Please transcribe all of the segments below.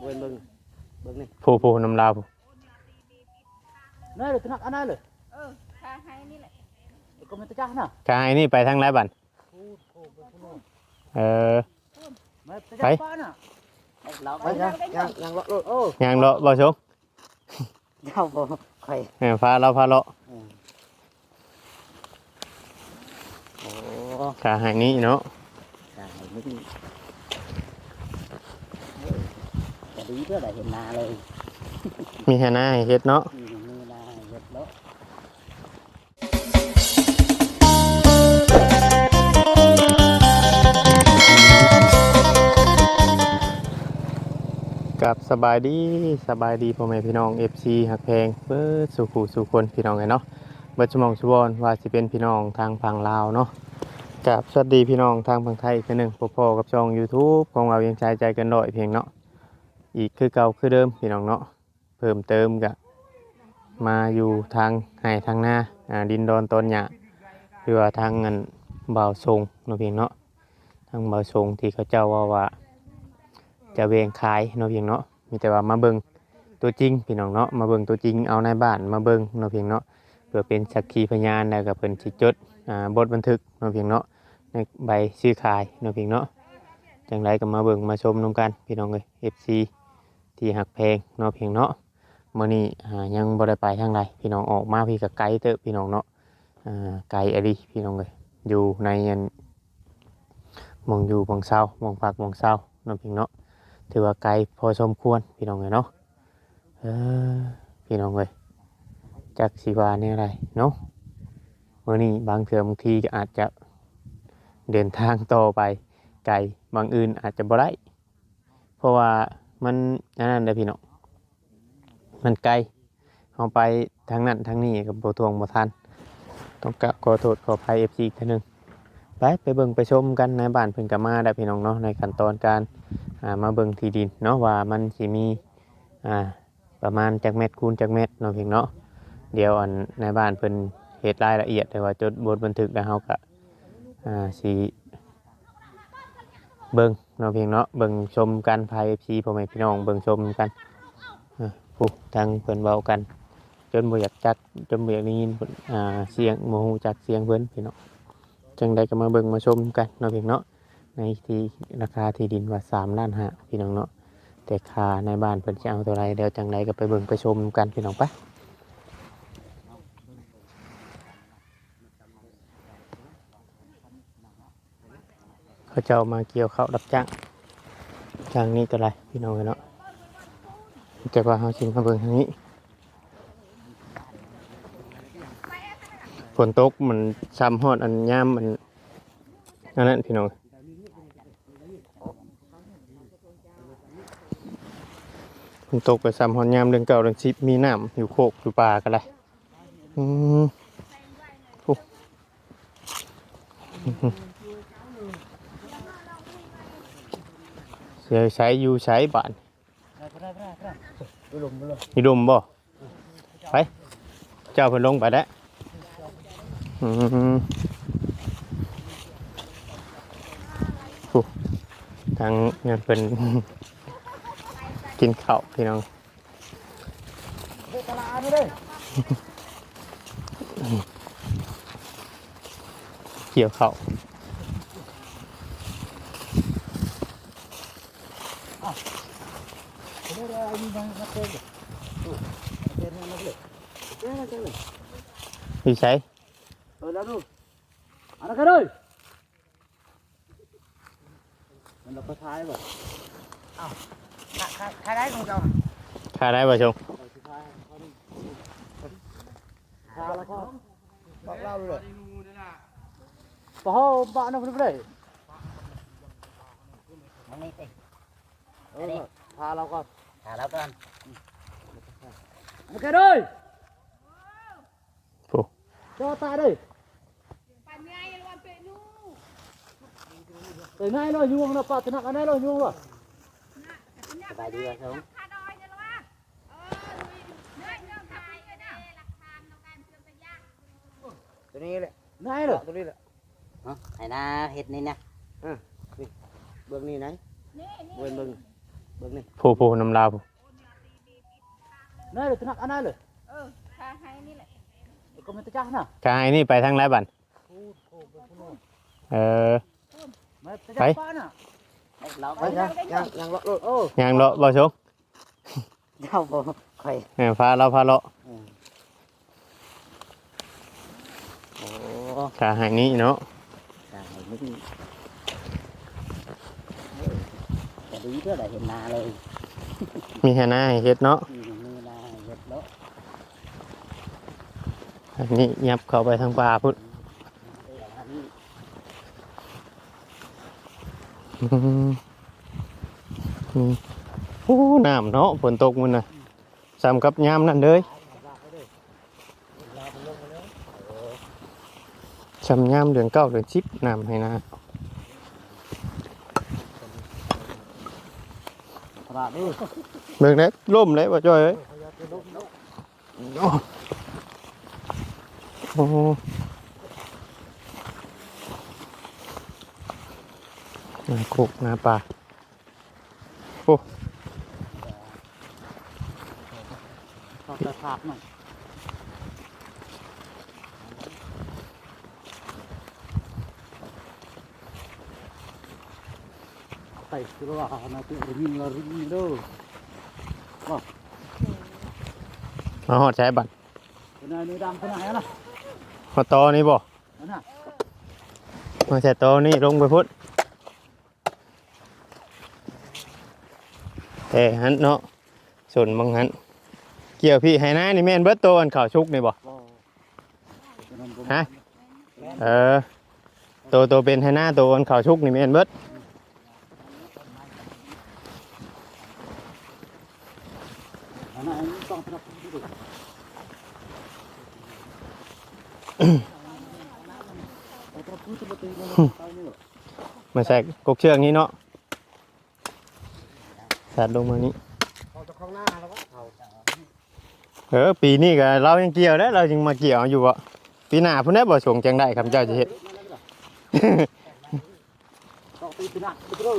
เบิ่งเบิ่งเบิ่งนี่ผู้ผู้น้ำลาวผู้นี่เลยตนักอันนั้นเลยเออคาให้นี่แหละไอ้ก็มันตะจ้าน่ะกายนี่ไปทางไรบันโอ้โหไปพุ่นโน่นเออ มาตะไปจ้าป้าน่ะเราไปยังยังยังเลาะโลดโอ้ยางเลาะบ่ชงเจ้าบ่ใครเออพาเราพาเลาะโอ้กายนี่เนาะได้ไม่ ดีเพื่อได้เห็นนาเลยมีแค่หน้าให้เฮ็ดเนาะ มีมือนาเห็ดแล้วกับสบายดีสบายดีพ่อแม่พี่น้อง FC หักแพงเบิดสู่ผู้สู่คนพี่น้องไงเนาะเบิดชั่วโมงชั่วโมงว่าสิเป็นพี่น้องทางฝั่งลาวเนาะกับสวัสดีพี่น้องทางฝั่งไทยอีกหนึงพอๆกับช่อง YouTube ของเรายังใจใจกันด้อยเพียงเนาะ อีกคือเก่าคือเดิมพี่น้องเนาะเพิ่มเติมกะมาอยู่ทางไห้ทางหน้าดินดอนตอนหยาหรือว่าทางเงินเบาทรงเนาะเพียงเนาะทางเบาทรงที่เขาเจ้าว่าว่า จะเวงขายเนาะเพียงเนาะมีแต่ว่ามาเบิงตัวจริงพี่น้องเนาะมาเบิงตัวจริงเอาในบ้านมาเบิงเนาะเพียงเนาะเพื่อเป็นสักขีพยานแล้วก็เพิ่นสิจดบทบันทึกเนาะเพียงเนาะในใบซื้อขายเนาะเพียงเนาะจังไรก็มาเบิ่งมาชมนํกันพี่น้องเอ้ย FC ที่หักแพงเนาะเพียงเนาะมื้อนี้ยังบ่ได้ไปทางใดพี่น้องออกมาพี่ก็ไกลเตอะพี่น้องเนาะไกลอะดิพี่น้องเอ้ยอยู่ในอันมองอยู่มองเศร้ามองพักมองเศร้าเนาะเพียงเนาะถือว่าไกลพอสมควรพี่น้องเลยเนาะพี่น้องเลยจากสีวาเนี่ยอะไรเนาะวันนี้บางเถื่อบางทีก็อาจจะเดินทางต่อไปไกลบางอื่นอาจจะบ่ได้เพราะว่า มันอันนั้นเด้อพี่น้องมันไกลเอาไปทางนั้นทางนี้กับโบทวงบ่ทันต้องกะขอโทษขออภัยเอฟซีกทีหนึงไปไปเบิ่งไปชมกันในบ้านเพิ่นก็มาได้พี่น้องเนาะในขั้นตอนการอ่ามาเบิ่งที่ดินเนาะว่ามันสิมีอ่าประมาณจักเม็ดคูณจักเม็ดเนาะเพียงเนาะเดี๋ยวอันในบ้านเพิ่นเฮ็ดรายละเอียดแต่ว่าจดบทบันทึกแล้วเฮาก็อ่าสิเบิ่ง เนาะเพียงเนาะเบิ่งชมกันภาย FC พ่อแม่พี่น้องเบิ่งชมกันผู้ทางเพิ่นเว้ากัน จนบ่อยากจักจนบ่อยากได้ยินเพิ่นอ่าเสียงบ่ฮู้จักเสียงเพิ่นพี่น้องจังใดก็มาเบิ่งมาชมกันเนาะเพียงเนาะในที่ราคาที่ดินว่าสามล้านห้าพี่น้องเนาะแต่ค่าในบ้านเพิ่นจะเอาเท่าไรเดี๋ยวจังไรก็ไปเบิ่งไปชมกันพี่น้องไปะ เขาเจ้ามาเกี่ยวเข้าวรับจ้างทางนี้ก็ไรพี่น้องเนาะแต่ว่าเขาชิมมาเบิ่งทางนี้ฝนตกมันซ้ำฮอดอันย่ามมันอันนั้นพี่น้องฝนตกไปซ้ำหอนยามเดือนเก่าเดือนสิบมีน้ำอยู่โคกอยู่ป่ากันเลยอืมโอ้ เสียใช้อยู่ใช้บ้านได้ได้ได้ได้ดูลมดูลมบ่ไปเจ้าเพิ่นลงไปแล้วอืมทางเงินเพิ่นกินข้าวพี่น้องเกี่ยวข้าว เด้อไอ้นี่มันมาเต้นดูเต้นมันเลยเต้นเต้นพี่ใช้เออแล้วดูอัน นั้นก็เลยมันเราก็ท้ายแบบอ้าวท้ายได้ของเจ้าค่าได้ป่ะชงท้ายแล้วก็บอกเล่าเลยปะโหบ้านนั่นเป็นไรอันนี้สิเออพาเราก่อนพาเราก่อนโอเคเลยโอ้เจ้าตาเลยปัญญายังวันเป็นนู่แต่นายเรายุ่งนะป้าจะนักอันนายเรายุ่งวะสบายดีครับคาดอยเนี่ยหรอวะเออเนื่อยเนื่อยขายกันนะหลักฐานในการเชื่อมสัญญาตัวนี้แหละนายเหรอตัวนี้แหละฮะไอ้นาเห็ดนี่นะเบื้องนี้ไหนนี่นี่เบื้องเบื้อง เบิ่งนี่ผู้ผู้นำลาวผู้นั่นเลยตนักอันนั้นเลยเออพาให้นี่แหละก็ไม่ตะจ้าน่ะกายนี่ไปทางไรบันเออไม่ตะไปจ้าป้าน่ะเราไปยังยังยังเลาะเลาะโอ้ยางเลาะบ่ชงเจ้าบ่ค่อยเออพาเราพาเลาะโอ้กาให้นี่เนาะ ตายนี่ แต่ดีเท่าไหร่เห็นนาเลยมีแค่หน้าให้เฮ็ดเนาะมีมีนาเห็ดแล้วอันนี้ยับเข้าไปทางป่าพุ่นเอออันนี้อืมอืมโอ้น้ำเนาะฝนตกมันน่ะซ้ำกับยามนั่นเลยซ้ำยามเดือนเก้าเดือนสิบน้ำให้นะ ลาดนี่เบิ่งได้ล่มเลยบ่จ้อยเอ้ยโอ้โอ้หนาคุกหนาป่าเขาจะขาดหน่อย ไปคือว่านาทีริมละริมเด้อมาหอดใช้บัตรคนไหนนี่ดำคนไหนนะมาตอนี่บ่นั่นน่ะมาใส่ตอนี่ลงไปพุทธแต่หันเนาะส่วนบางหัน เกี่ยวพี่ให้หน้านี่แม่นเบิดโตอันข่าวชุกนี่บ่ฮะเออ โตโตเป็นให้หน้าโตอันข่าวชุกนี่แม่นเบิดอันนั้นต้องรับผิดชอบเอาตัวพูดตัวตี มันไปนี่มาใส่กกเชือกนี้เนาะสัดลงมานี้เออปีนี้ก็เรายังเกี่ยวได้เราจึงมาเกี่ยวอยู่บ่ปีหน้าพุ่นได้บ่สงจังได้คำเจ้าจะเฮ็ดต้องตีตัวหนักตัวเด้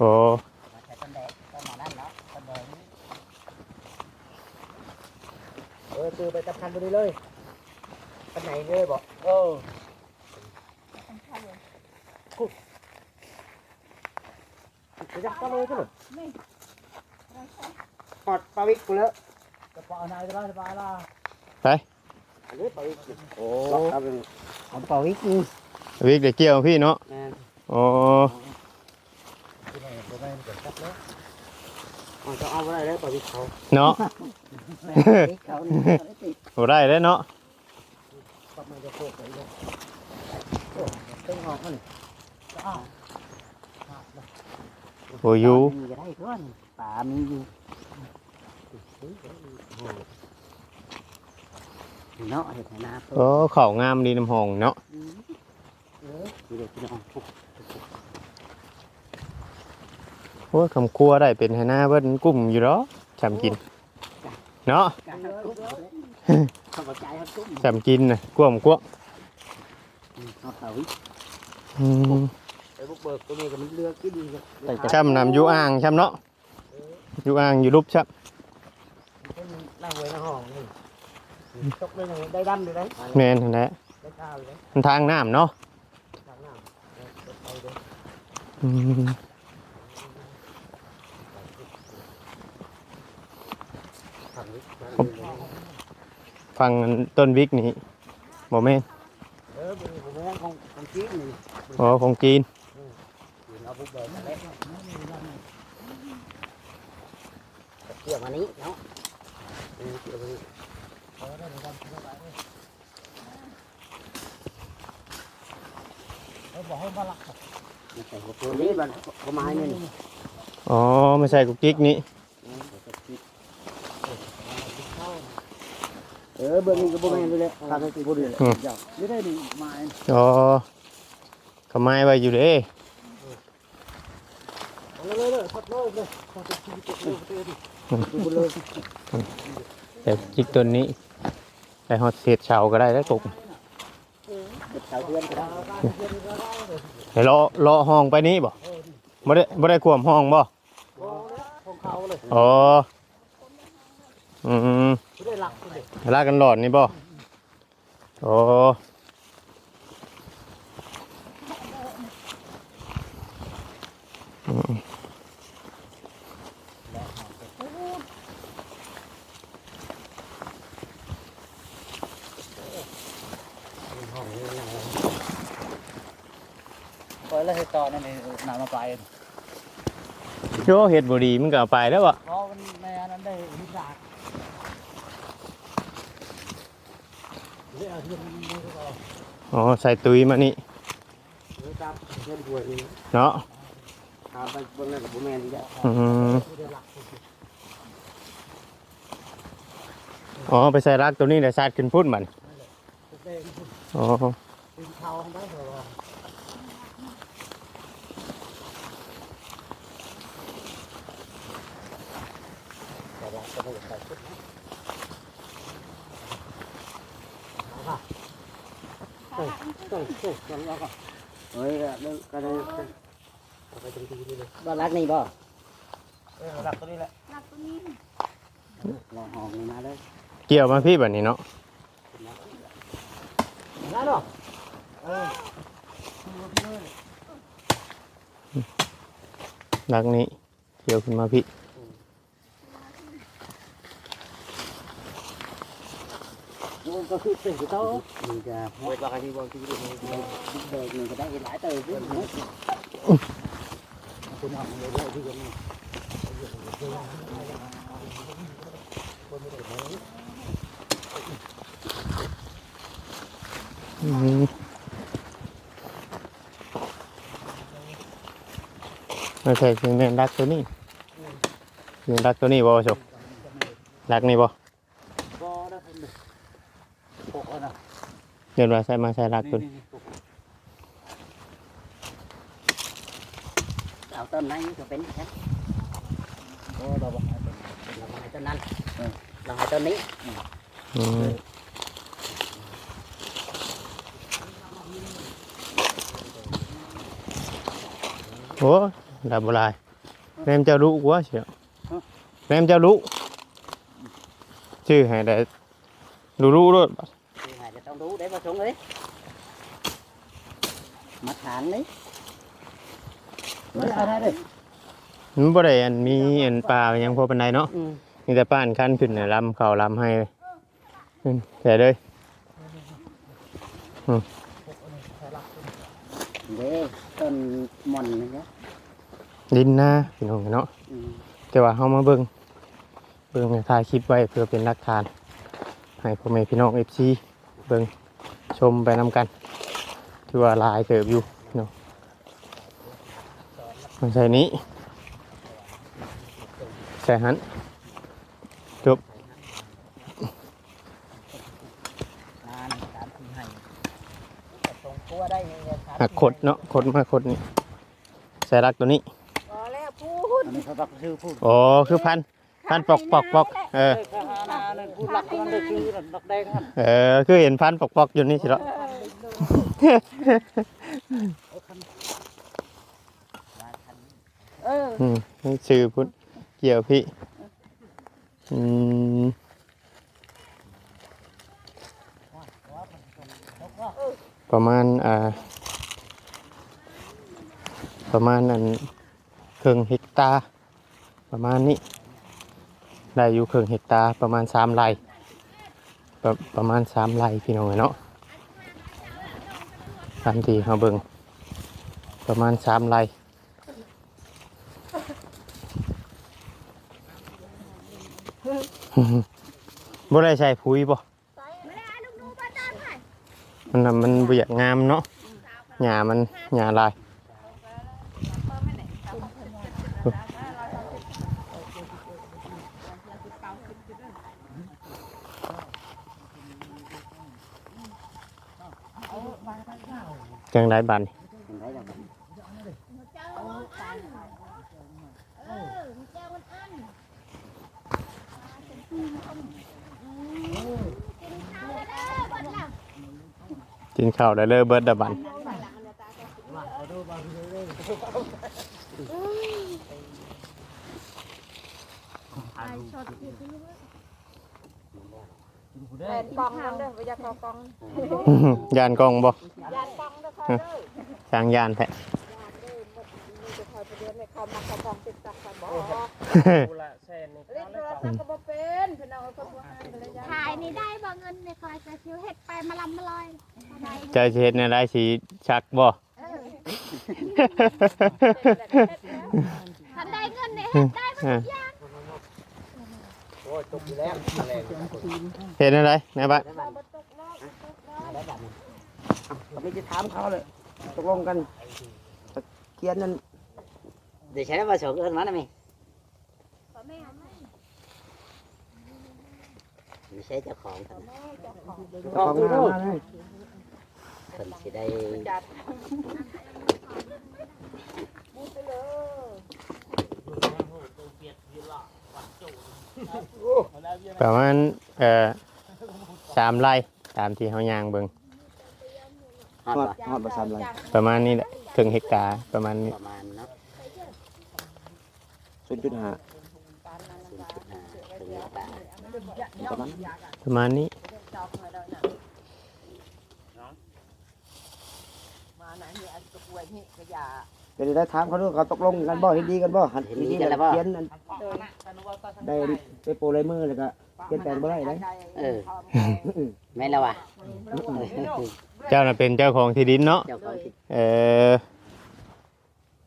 ออืมอันนั้นคนละเจ้าบ่ตัวน่ะโอ้เออคือไปจับคันตัวนี้เลยคันไหนเลยบอกเออจะยักก็เลยก็เลยปอดปลาวิกกูแล้วจะปะนายจะได้จะปะละไปอันนี้ปลาวิกโอ้โอ้เอาเป็นของปลาวิกนี่วิกได้เกี่ยวพี่เนาะแม่นโอ้มัน จะเอาไว้ได้ปลาวิกเขาเนาะเขาเนี่ยติดบ่ได้แล้วเนาะปับมันจะโคกไปเลยโอ้เต็งออกมันอ้าวโอ้อยู่มีจะได้ก้อนป่ามีอยู่เนาะเห็ดนาเพิ่โอ้เข้างามดีน้ำหองเนาะเออเดี๋ยวจะเอาพวก โอ้ยคำครัวได้เป็นให้หน้าเบิ่นกุ้มอยู่เนาะจำกิน เนาะการทุบเข้าใจครับทุบจำกินน่ะกวมกวมเอาเต่าวิอืมไอ้บุกเบิกตัวนี้ก็มันเลือกกินเลยช้ำนำอยู่อ่างช้ำเนาะอยู่อ่างอยู่รูปช้ล่างไว้ในห้องนี่ตกได้ยังได้ดำเลยได้ำแม่นนั่นแหละได้ข้าวเลยมันทางน้ำเนาะ ทางน้ำไปเลย อืม ทางนี้ ฟังต้นวิกนี่บ่แม่นเออเป็นผมแม่ของของจีนนี่อ๋อของจีนเอาบุกเบิกมาแล้วเกี่ยวมานี้เนาะเออเกี่ยวมานี้บอกให้มาลักใส่หัวตัวนี้มันประมาณนี้นี่อ๋อไม่ใช่กุกกิ๊กนี่ ออเบอร์นี้ก็บ่แม่นเลยแหละทำให้กูดีเลยไม่ได้ดีมาอ๋อก็ไม้ไว้อยู่เด้เลยเลยเลยพัดเลยเลยพัดชีวิตเลยเลยแต่กิ๊กต้นนี้ได้ฮอดเศษเสาก็ได้แล้วตกติดเสาเพื่อนก็ได้เดี๋ยวเลาะเลาะห้องไปนี้บ่บ่ได้บ่ได้ควมห้องบ่ของเขาเลยอ๋ ออืมไม่ได้หลักเลยลากกันหลอดนี่บ่โอ้อืมคอยแล้วให้ต่อนั่นเองนำมาไปโยเฮ็ดบ่ดีมันก็เอาไปแล้วบ่ เพราะมันในอันนั้นได้หินดาดเรื่องเรื่องนี้ก็ อ๋อใส่ตุ้ยมานี่เนาะอ๋อไปใส่รักตัวนี้เดี๋ยวซาดขึ้นพุ่นมันอ๋อ ดึงเขาได้เหรอแต่ว่าจะไม่ใส่ชุดนะเอาค่ะ เฮ้ยเฮ้ยเฮ้ยลองลองก่อนเฮ้ยก็ได้ก็ได้เอาไปตรงที่นี่เลยบ้านรักนี่บ่เออหลักตัวนี้แหละหลักตรงนี้ลองหองนี่มาเลยเกี่ยวมาพี่แบบนี้เนาะได้หรอเออรักนี้เกี่ยวขึ้นมาพี่ มันก็คือเป็นเขามันจะเวทว่ากันที่บอลที่ดูมันเดินมันก็ไเดินมาใส่มาใส่รักตัวนี้เอาต้นนั้นก็เป็นแค่โอ้เราบอกเราให้ต้นนั้นเราให้ต้นนี้อืมโอ้ดับเบลายแรมเจ้ารู้กว่าเชียวแรมเจ้ารู้ชื่อให้ได้รู้รู้ด้วย thì hải จะต้องรู้ để vào xuống đấy mặt hạn đấy ไม่ได้เลยมันบ่ได้อันมีอันปลายังพอปานใดเนาะ ừ. มีแต่ป้านคันขึ้นน่ะลำเข้าลำให้อืมแต่เลย để ต้นหม่อนนะจ๊ะดินนะพี่น้องเนาะ ừ. แต่ว่าเฮามาเบิ่งเบิ่งถ่ายคลิปไว้เพื่อเป็นหลักฐาน ให้พ่อแม่พี่น้อง FC เบิ่งชมไปนํกันถือว่าหลายเติบอยู่เนาะมันใส่นี้ใส่หัน à, cảm thì hay trồng cua đây thì หักขดเนาะขดมาขดนี่ใส่รักตัวนี้พอแล้วพูดอันนี้เขาบักชื่อพูดโอ้คือพันพันปอกปอกปอกเออข้าหา นาเนี่ยพูดหลักนั่นได้ชื่อดอกแดงนั่นเออ คือเห็นพันปอกปอกอยู่นี่สิเนาะเอออืมนี่ชื่อพุทธเกี่ยวพี่อืมประมาณอ่าประมาณอันครึ่งเฮกตาร์ประมาณนี้ ได้อยู่ครึ่งเฮกตาร์ประมาณสามไร่ประประมาณสามไร่พี่น้องเนาะตามที่เขาเบิ่งประมาณสามไร่บ่ได้ใช้ปุ๋ยบ่มันมันมันบ่อยากงามเนาะหญ้ามันหญ้าลาย จังไดบัดนี้ mình thấy là เจ้าอันเออเจ้าอันกินข้าวกินข้าวได้เลยเบิดดะบันแผ่นกองนั่นเด้อไปยักเอากองยานกล้องบ่ยานกองเด้อค่ะเด้อ สร้างยานแท้ยานเด้อมันมีแต่คอยประเดี๋ยวในเขามาเขากองติดตักกันบ่กูละแซนนี่เล่นโทรศัพท์ก็บ่เป็นพี่น้องก็บ่ให้กันเลยยาถ่ายนี่ได้บ่เงินในคอยจะชิวเฮ็ดไปมาลำมาลอยอะไรเจะเฮ็ดในได้สิชักบ่ถ้าได้เงินเนี่ยเฮ็ดได้บ่อ่าโอ้ยตกอยู่แล้วแรงเฮ็ดในได้ในบ้าน ก็ไม่จะถามเขาเลยตกลงกันเขียนนั่นเดี๋ยวใช้มาสองเอินมาหน่อยไหมบ่แม่เอาไหมไม่ใช่เจ้าของกันนะออกมามาเลยคนสิได้จัดมุดไปเลยประมาณเอ่อสามไร่ตามที่เฮาย่างเบิ่ง ฮอดฮอดปะฮอดประสามไรประมาณนี้แหละถึงเฮกตาร์ประมาณนี้ประมาณเนาะศูนย์จุดห้าศูนย์จุดห้าถึงหลักตาประมาณประมาณนี้มาไหนนี่อันกระป่วยนี่กระยาเดี๋ยวได้ถามเขาดูเขาตกลงกันบ่เห็นดีกันบ่หันวิธีเขียนนั่นได้ไปโปรลายมือแล้วก็ เขียนแปลงบ่ได้เลยเออแม่นแล้ววะเจ้าน่ะเป็นเจ้าของที่ดินเนาะเจ้าของที่เออ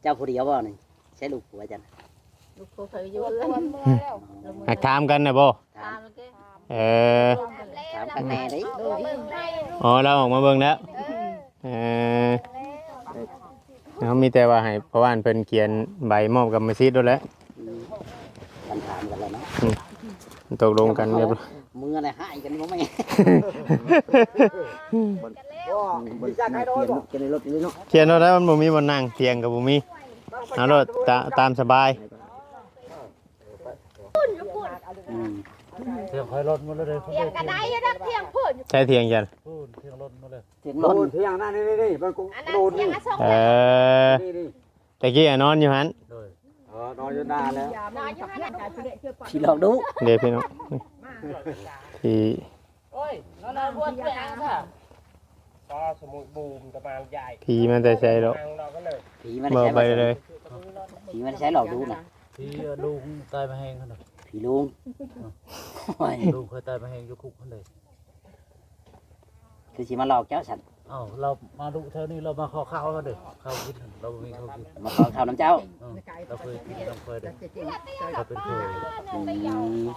เจ้าผู้เดียวบ่นี่ใช่ลูกผัวจันลูกเคยอยู่เรือนหักถามกันน่ะบ่ถามเออถามข้างในได้อ๋อเราออกมาเบิ่งแล้วเออเขามีแต่ว่าให้เพราะว่าเพิ่นเขียนใบมอบกรรมสิทธิ์ด้วยแหล้วอืมกันถามกันแล้วเนาะ ตกลงกันเรียบร้อย มืออะไรหายกันบ่แม่ก็บริษัทใครโดนบ่เขียนในรถนี่เนาะเขียนเอาได้มันบ่มีบ่นั่งเตียงกับบ่มีเอารถตาตามสบายอืมเสียงคอยรถมาเลยเที่ยงกระไดอยู่ดักเที่ยงพูดใช้เตียงยันพูดเสียงรถมาเลยเสียงโดรถนเพียงนั่นนี่นี่มันกูอันนั้นโดนเที่ยนี่งละส่งเออนี่นี่ตะกี้อะนอนอยู่หันโดยเออนอนอยู่นานแล้วนอนอยู่หั่นน่ะพี่ลองดูเดี๋ยวพี่น้องที่โอ้ยนอนนอนบวชไปอ่างค่ะก็สมุดบูมตะมางใหญ่ผีมันจะใช้ดอกทางเราก็เลยผีมันบ่ใช้ไปเลยผีมันใช้หลอกดูนะพี่ลุงตายมาแหงขนาดผีลุงโอ้ยลุงเคยตายมาแหงอยู่คุกคนเลยคือสิมาหลอกเจ้าฉัน อ้าวเรามาดูเท่านี้เรามาขอข้าวเขาเด็กข้าวกินเราไม่มีข้าวกินมาขอข้าวน้ำเจ้าเออเราเคยกินเราเคยเด็กเราเป็นเคยอืม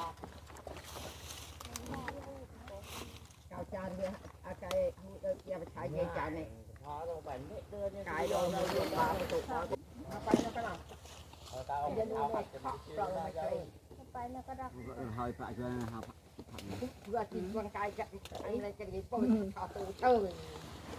เอาจานเดียวเอาไก่อย่าไปใช้เย็นจานนี่ไก่ลงเลยลงมาไปตกมาไปแล้วก็ล่ะอย่าลืมไปฟังมาใจไปแล้วก็ดักหอยปลาช่วยนะครับเพื่อกินร่างกายจะอะไรจะดีป้องขาตูเชิ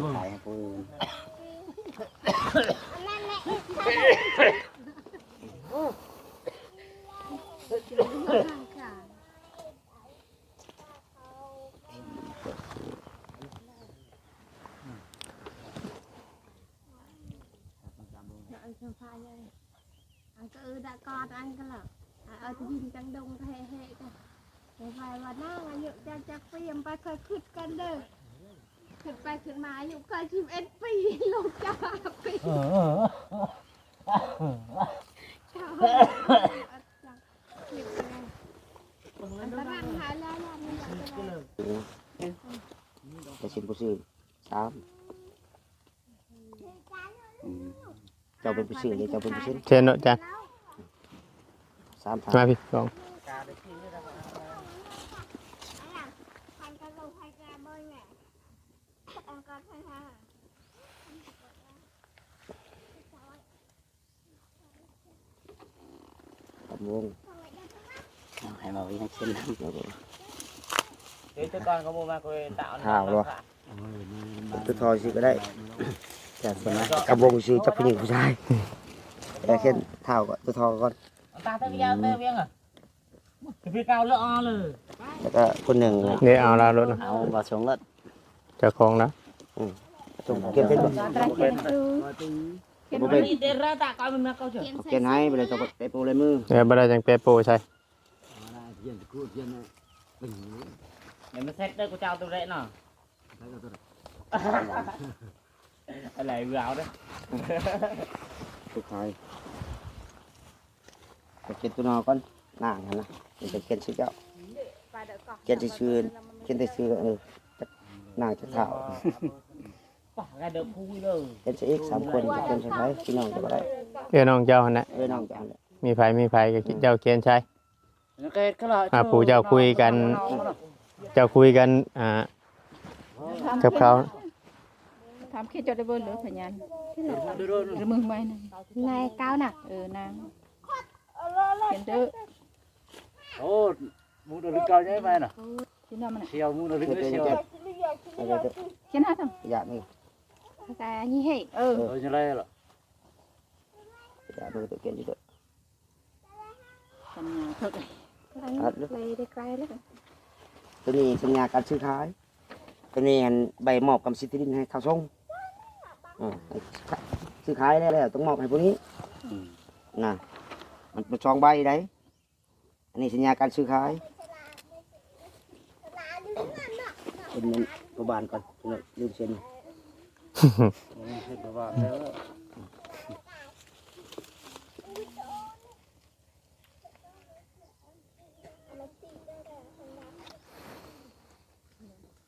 งขายให้ผู้อื่น อันสบายเลยอันก็เออดะกอดอันก็หรอกเอาที่ดินจังดงก็เฮ่ๆกันไปไปว่าน้าอายุจะจะเปลี่ยนไปเคยขึ้น กันเด้อขึ้นไปขึ้นมาอายุก็ชีวิตปีลูกจ้าปีเออจ้าอันตรายหายแล้วล่ะมันอยากจะได้แต่สินผู้ซื้อสามอืมเจ้าเป็นผู้ซื้อเลยเจ้าเป็นผู้ซื้อเชิญเนาะจ้ะสามทางมาพี่ลองพันกะโหลกพันกะเบยเนี่ยอันก็ใช่ค่ะ กับวงเอาให้มาไว้ให้เช่นนั้นแล้วก็เดี๋ยวก่อนเขาบอกมาคุย tạo ข่าวหรอตัวทอสิก็ได้แต่ส่วนนะกระบงซื้อจับผู้หญิงผู้ชายแต่แค่เท่าก็ตัวทอก่อน ta tới video tới video à cái phía cao lỡ o lừ แล้วก็คนหนึ่งเดี๋ยวเอาลารถนะเอาบ่สงแล้วเจ้าของนะจงเก็บเป็นบ่ Cái บ่เป็น đi đến ra tạ coi mình mà câu chuyện เก็บให้ไปเลยจะไปปูเลยมือเดี๋ยวบ่ได้จังเปโปใช่ để mà xét đây của chào tôi đấy nào lại gạo đấy สุดท้ายไปเก็บตัวนอก่อนน่างกันนะไปเก็บชิ้นเจ้า เก็บที่ชื่อเก็บที่ชื่อเออจะน่าจะเท่า bỏ ra được vui rồi เก็บจะอีกสามคนจะเป็นใช่ไหมพี่น้องจะบ่ได้เอ้ยน้องเจ้าหั่นน่ะเอ้ยน้องจะเอาเลยมีไผมีไผก็เจ้าเกียนใช่ cái cái loại อ่าปู่เจ้าคุยกัน เจ้าคุยกันอ่ากับเขาทำแค่จดได้เบอร์หรือพยานหรือมึงไม่นะ Này cao nè เออนางเห็นเด้อ ô muốn được cao như vậy nè ที่นั่นมัน siêu muốn được เก็บ cái เก็บ siêu เก็บเอาไปเถอะเขียนให้ทขยะนี่ Cái như vậy ำเออ rồi như đây là ขยะดูตัวเก็บอยู่เด้อสัญญาเท่าไหร่ Anh Hết lúc. này đi quay đấy ตัวนี้สัญญาการซื้อขายตัวนี้อันใบมอบกรรมสิทธิ์ที่ดินให้เขาส่งอ่าซื้อขายแล้วแล้วต้องมอบให้พวกนี้น่ะมันเป็นช่องใบได้อันนี้สัญญาการซื้อขายเป็นมันประบานก่อนลืมเซ็น ฮึ่ม